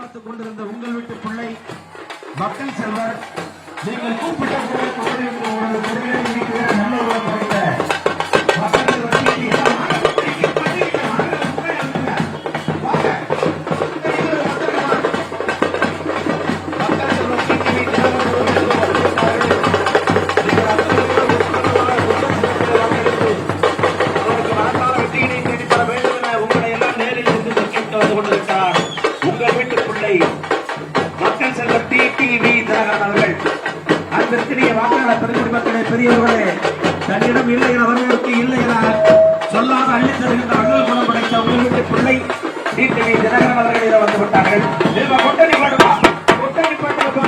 எதிர்பார்த்துக் கொண்டிருந்த உங்கள் வீட்டு பிள்ளை மக்கள் செல்வர். நீங்கள் கூப்பிட்ட குரல் டி டிவி தினகரன் அவர்கள் இதை வந்து விட்டார்கள். இவங்க கொட்டடி பாடுவா கொட்டடி பாடுவா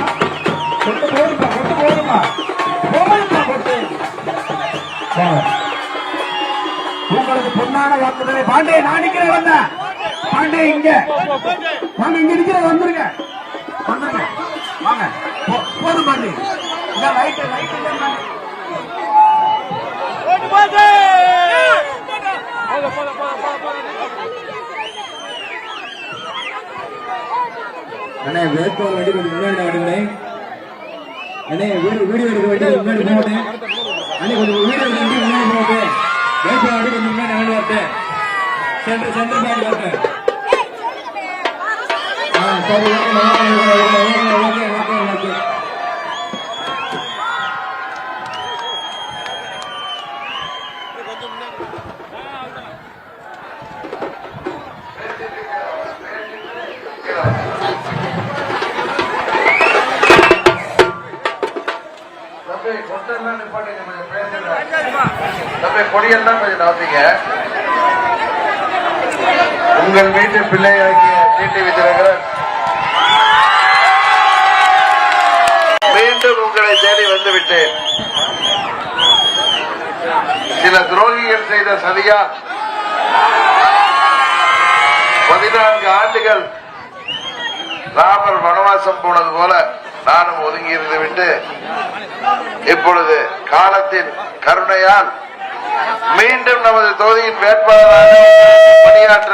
கொட்டு போதுப்பா கொட்டு போதுமா? போதுமா? கொட்டு? உங்களுக்கு பொன்னான வாக்குகளை பாண்டே நான் நிக்கிறேன் வந்த. பாண்டே இங்க. வாங்க இங்க நிக்கிற வந்துருங்க. வந்துருங்க. வாங்க. போதும் பாண்டி. இந்த லைட் லைட் இல்ல பாண்டி. அண்ணே வேட்பாளர் வண்டி கொஞ்சம் முன்னாடி வாடுங்களே. அண்ணே வீடியோ வீடியோ எடுக்க வண்டி முன்னாடி போகட்டேன் அண்ணே கொஞ்சம் வீடியோ எடுக்க வண்டி முன்னாடி போகட்டேன் வேட்பாளர் வண்டி கொஞ்சம் முன்னாடி வாங்கி வரட்டேன் சென்டர் சென்டர் பாடி வரட்டேன் ஆ சரி okay okay okay okay okay நிப்பாட்டுங்க கொஞ்சம் பேசுங்க தம்பி கொடியெல்லாம் கொஞ்சம் நவத்தீங்க உங்கள் வீட்டு பிள்ளையாகிய டிடிவி தினகரன் மீண்டும் உங்களை தேடி வந்துவிட்டேன். சில துரோகிகள் செய்த சதியால் பதினான்கு ஆண்டுகள் ராமர் வனவாசம் போனது போல நானும் ஒதுங்கி இருந்து விட்டு இப்பொழுது காலத்தின் கருணையால் மீண்டும் நமது தொகுதியின் வேட்பாளராக பணியாற்ற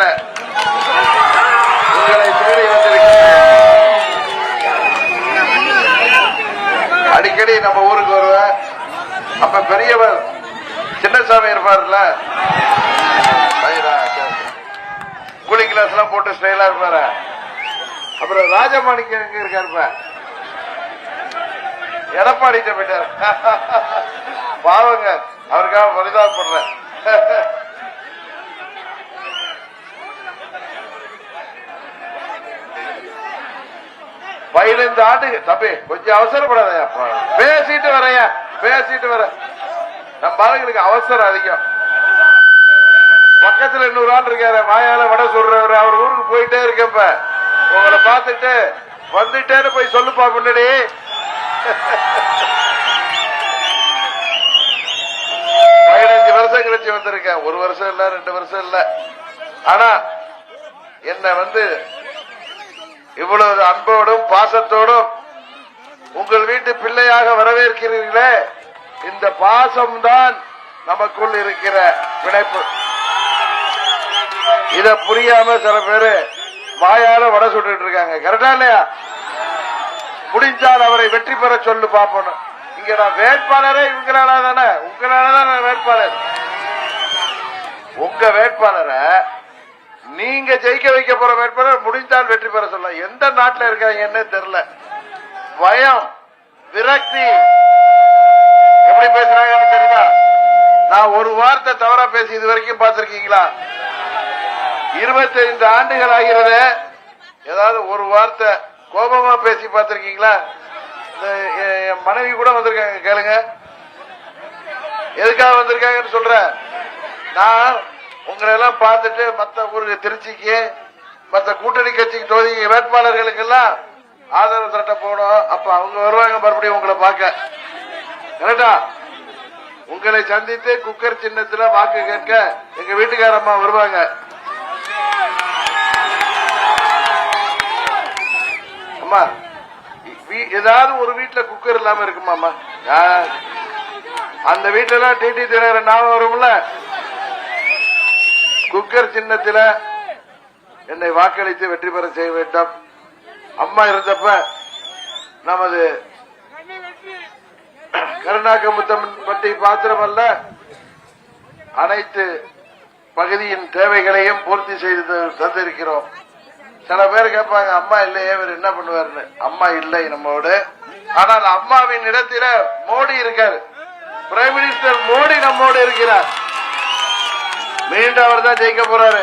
உங்களை தேடி வந்திருக்கிறேன். அடிக்கடி நம்ம ஊருக்கு வருவேன் அப்ப பெரியவர் சின்னசாமி இருப்பார்ல? கூலிங் கிளாஸ் எல்லாம் போட்டு ஸ்டைலா இருப்பாரு? அப்புறம் ராஜமாணிக்கம் எங்க எடப்பாடி போயிட்டார். பாவங்க அவருக்காக பரிதாபப்படுறேன் பதினைந்து ஆண்டு தம்பி கொஞ்சம் அவசரப்படாதயா பேசிட்டு வரையா பேசிட்டு வர நம்ம பாருங்களுக்கு அவசரம் அதிகம். பக்கத்துல இன்னொரு ஆள் இருக்காரு மாயால வட சொல்றவரு. அவர் ஊருக்கு போயிட்டே இருக்கப்ப உங்களை பார்த்துட்டு வந்துட்டேன்னு போய் சொல்லுப்பா முன்னாடி. பதினஞ்சு வருஷம் கழிச்சு வந்திருக்கேன். ஒரு வருஷம் இல்ல ரெண்டு வருஷம் இல்ல. ஆனா என்ன வந்து இவ்வளவு அன்போடும் பாசத்தோடும் உங்கள் வீட்டு பிள்ளையாக வரவேற்கிறீர்களே இந்த பாசம்தான் நமக்குள் இருக்கிற பிணைப்பு இத புரியாம சில பேரு வாயால வடை சுட்டு இருக்காங்க. கரெக்டா இல்லையா? முடிஞ்சால் அவரை வெற்றி பெற சொல்லு பார்ப்போம் இங்க நான் வேட்பாளரே இவங்களால தானே. உங்களால தான் வேட்பாளர். உங்க வேட்பாளரை நீங்க ஜெயிக்க வைக்க போற வேட்பாளர் முடிந்தால் வெற்றி பெற சொல்ல எந்த நாட்டில் இருக்காங்கன்னு தெரியல. பயம் விரக்தி. எப்படி பேசுறாங்கன்னு தெரியுதா? நான் ஒரு வார்த்தை தவறா பேசி இது வரைக்கும் பார்த்திருக்கீங்களா? இருபத்தைந்து ஆண்டுகள் ஆகிறது. ஏதாவது ஒரு வார்த்தை கோபமா பேசி பார்த்திருக்கீங்களா? இந்த என் மனைவி கூட வந்திருக்காங்க கேளுங்க. எதுக்காக வந்திருக்காங்கன்னு சொல்றேன் நான் உங்களை எல்லாம் பார்த்துட்டு மத்த ஊருக்கு திருச்சிக்கு மத்த கூட்டணி கட்சிக்கு தொகுதி வேட்பாளர்களுக்கு எல்லாம் ஆதரவு திரட்ட போனோம். அப்ப அவங்க வருவாங்க மறுபடியும் உங்களை பார்க்க. கரெக்டா உங்களை சந்தித்து குக்கர் சின்னத்துல வாக்கு கேட்க எங்க வீட்டுக்காரம்மா வருவாங்க. அம்மா ஏதாவது ஒரு வீட்டுல குக்கர் இல்லாம இருக்குமாம்மா? அந்த வீட்டுல எல்லாம் டிடி தினகரன் ஞாபகம் வரும்ல? குக்கர் சின்னத்தில என்னை வாக்களித்து வெற்றி பெற செய்ய வேண்டும். அம்மா இருந்தப்ப நமது கருணாகமுத்தம் பற்றி மாத்திரமல்ல அனைத்து பகுதியின் தேவைகளையும் பூர்த்தி செய்து தந்திருக்கிறோம். சில பேர் கேட்பாங்க அம்மா இல்லையே இவர் என்ன பண்ணுவாருன்னு? அம்மா இல்லை நம்மோடு. ஆனால் அம்மாவின் இடத்தில மோடி இருக்காரு. பிரைம் மினிஸ்டர் மோடி நம்மோடு இருக்கிறார். மீண்டும் அவர் தான் ஜெயிக்க போறாரு.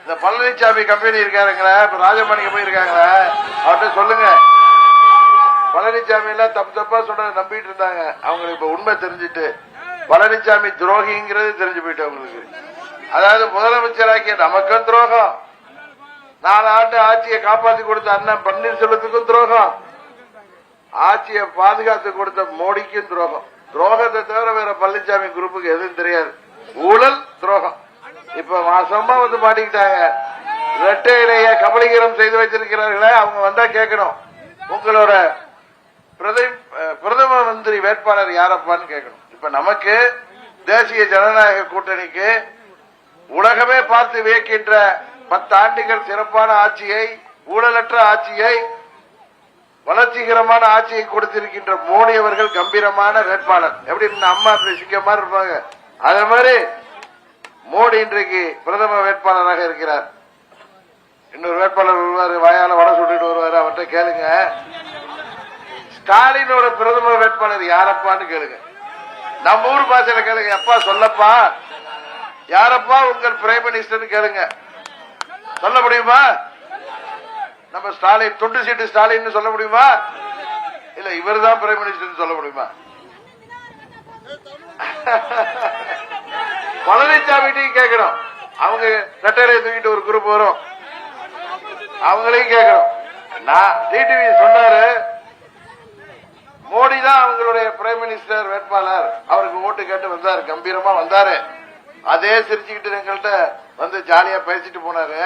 இந்த பழனிசாமி கம்பெனி இருக்காருங்களா இப்ப ராஜமாணிக்க போயிருக்காங்களா அவர்கிட்ட சொல்லுங்க. பழனிசாமி எல்லாம் தப்பு தப்பா சொல்ற நம்பிட்டு இருந்தாங்க. அவங்களுக்கு இப்ப உண்மை தெரிஞ்சுட்டு பழனிசாமி துரோகிங்கிறது தெரிஞ்சு போயிட்டு அவங்களுக்கு. அதாவது முதலமைச்சராக்கிய நமக்கும் துரோகம். நாலு ஆண்டு ஆட்சியை காப்பாத்தி கொடுத்த அண்ணன் பன்னீர்செல்வத்துக்கும் துரோகம். ஆட்சியை பாதுகாத்து கொடுத்த மோடிக்கும் துரோகம். துரோகத்தை தவிர வேற பழனிசாமி குரூப்புக்கு எதுவும் தெரியாது. ஊழல் துரோகம். இப்ப மாசமா வந்து மாட்டிக்கிட்டாங்க. ரெட்டையிலேயே கபலீகரம் செய்து வைத்திருக்கிறார்களே அவங்க வந்தா கேட்கணும். உங்களோட பிரதம பிரதம மந்திரி வேட்பாளர் யாரப்பான்னு கேட்கணும். இப்ப நமக்கு தேசிய ஜனநாயக கூட்டணிக்கு உலகமே பார்த்து வியக்கின்ற பத்தாண்டுகள் சிறப்பான ஆட்சியை ஊழலற்ற ஆட்சியை வளர்ச்சிகரமான ஆட்சியை கொடுத்திருக்கின்ற மோடி அவர்கள் கம்பீரமான வேட்பாளர். எப்படி அம்மா அப்படி சிங்கமா இருப்பாங்க? அதே மாதிரி மோடி இன்றைக்கு பிரதம வேட்பாளராக இருக்கிறார். இன்னொரு வேட்பாளர் வருவார் வாயால வட சுட்டுட்டு வருவார் அவர்கிட்ட கேளுங்க. ஸ்டாலினோட பிரதம வேட்பாளர் யாரப்பான்னு கேளுங்க. நம்ம ஊர் பாசையில கேளுங்க அப்பா சொல்லப்பா? யாரப்பா உங்கள் பிரைம் மினிஸ்டர் கேளுங்க. சொல்ல முடியுமா? நம்ம ஸ்டாலின் தொண்டு சீட்டு ஸ்டாலின் சொல்ல முடியுமா? இல்ல இவர் தான் பிரைம் மினிஸ்டர் சொல்ல முடியுமா? பழனிசாமிட்டையும் கேட்கணும். அவங்க ரெட்டையில தூக்கிட்டு ஒரு குரூப் வரும். அவங்களையும் கேட்கணும். நான் டிடிவி சொன்னாரு. மோடி தான் அவங்களுடைய பிரைம் மினிஸ்டர் வேட்பாளர். அவருக்கு ஓட்டு கேட்டு வந்தாரு கம்பீரமா வந்தாரு. அதே சிரிச்சுக்கிட்டு எங்கள்கிட்ட வந்து ஜாலியா பேசிட்டு போனாரு.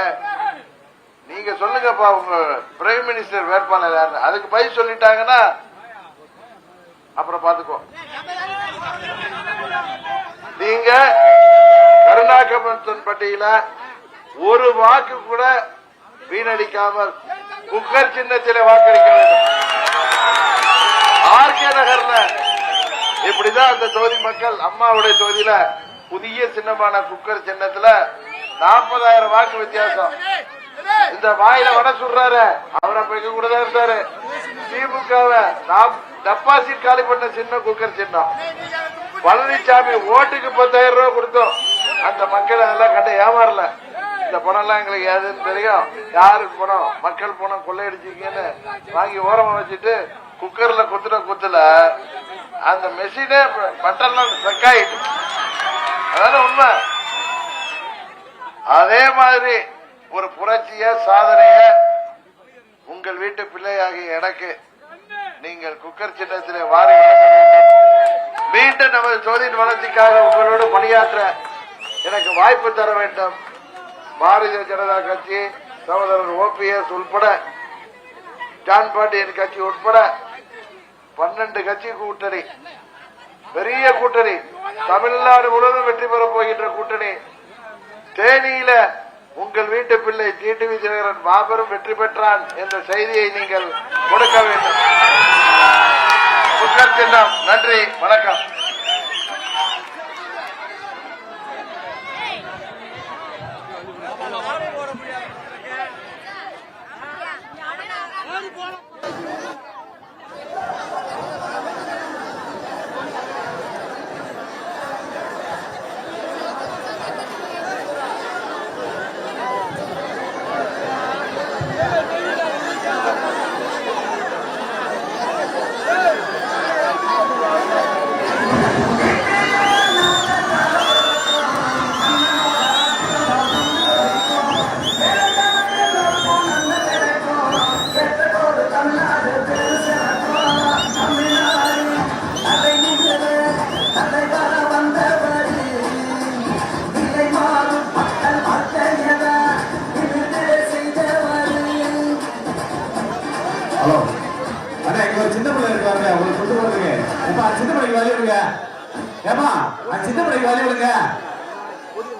நீங்க சொல்லுங்கப்பா உங்க பிரைம் மினிஸ்டர் வேட்பாளர் யாரு? அதுக்கு பதில் சொல்லிட்டாங்கன்னா அப்புறம் பாத்துக்கோ நீங்க கருணாகமத்தன் பட்டியல ஒரு வாக்கு கூட வீணடிக்காமல் குக்கர் சின்னத்தில வாக்களிக்க வேண்டும். ஆர்கே நகர்ல இப்படிதான் அந்த தொகுதி மக்கள் அம்மாவுடைய தொகுதியில புதிய சின்னமான குக்கர் சின்னத்துல நாற்பதாயிரம் வாக்கு வித்தியாசம். இந்த வாயில வட சொல்றாரு அவரை போய் கூட தான் இருந்தாரு. திமுகவை டெபாசிட் காலி பண்ண சின்ன குக்கர் சின்னம். பழனிசாமி ஓட்டுக்கு பத்தாயிரம் ரூபாய் கொடுத்தோம். அந்த மக்கள் அதெல்லாம் கட்ட ஏமாறல. இந்த பணம் எல்லாம் எங்களுக்கு எதுன்னு தெரியும். யாருக்கு பணம்? மக்கள் பணம் கொள்ளையடிச்சிருக்கீங்கன்னு வாங்கி ஓரமா வச்சுட்டு குக்கர்ல குத்துற குத்துல அந்த மெஷினே பட்டெல்லாம் செக்காயிட்டு அதான உண்மை? அதே மாதிரி ஒரு புரட்சிய சாதனைய உங்கள் வீட்டு பிள்ளையாகிய எனக்கு நீங்கள் குக்கர் சின்னத்திலே வாரி மீண்டும் நமது தொழில் வளர்ச்சிக்காக உங்களோடு பணியாற்ற எனக்கு வாய்ப்பு தர வேண்டும். பாரதிய ஜனதா கட்சி சகோதரர் ஓபிஎஸ் உட்பட ஜான் பாண்டியன் கட்சி உட்பட பன்னெண்டு கட்சி கூட்டணி பெரிய கூட்டணி. தமிழ்நாடு முழுவதும் வெற்றி பெறப் போகின்ற கூட்டணி. தேனியில உங்கள் வீட்டு பிள்ளை டிடிவி தினகரன் மாபெரும் வெற்றி பெற்றான் என்ற செய்தியை நீங்கள் கொடுக்க வேண்டும். குக்கர் சின்னம். நன்றி. வணக்கம்.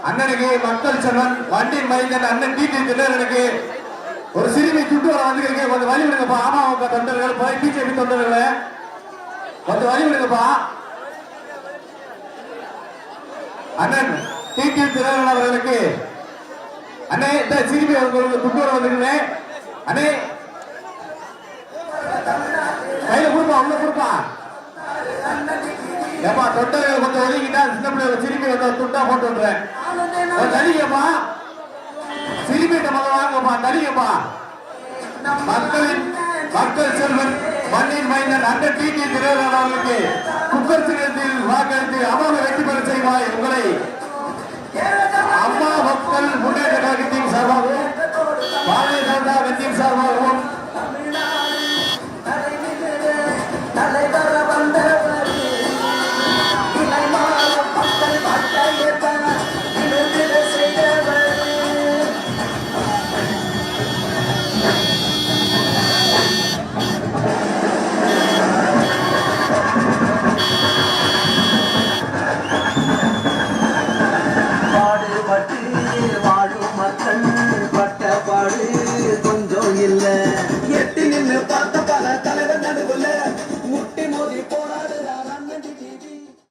அண்ணனுக்கு மக்கள் செல்வன் வண்டி மைந்தன் அண்ணன் டிடி எனக்கு ஒரு சிறுமி துட்டு வர வந்துருக்கீங்க கொஞ்சம் வழி விடுங்கப்பா. அமமுக தொண்டர்கள் போய் பிஜேபி தொண்டர்களே. கொஞ்சம் வழி விடுங்கப்பா. அண்ணன் டிடி திரவன் அவர்களுக்கு அண்ணே இந்த சிறுமி அவர்களுக்கு வர வந்துருக்கே அண்ணே கையில கொடுப்பா உள்ள கொடுப்பா. ஏப்பா தொண்டர்கள் கொஞ்சம் ஒதுங்கிட்டா சின்ன பிள்ளைகள் சிறுமி வந்து துண்டா போட்டு வந்துடுறேன் கொஞ்சம் சிறுமிட்ட சிரிப்பிட்ட வாங்கப்பா தள்ளிக்கப்பா மக்களின் மக்கள் செல்வன் மண்ணின் மைந்தன் அந்த டிடி டி. அவர்களுக்கு குக்கர் சின்னத்தில் வாக்களித்து அமர்வு வெற்றி பெற செய்வாய் உங்களை. அம்மா மக்கள் முன்னேற்ற கழகத்தின் சார்பாகவும் பாரதிய ஜனதா கட்சியின் சார்பாகவும்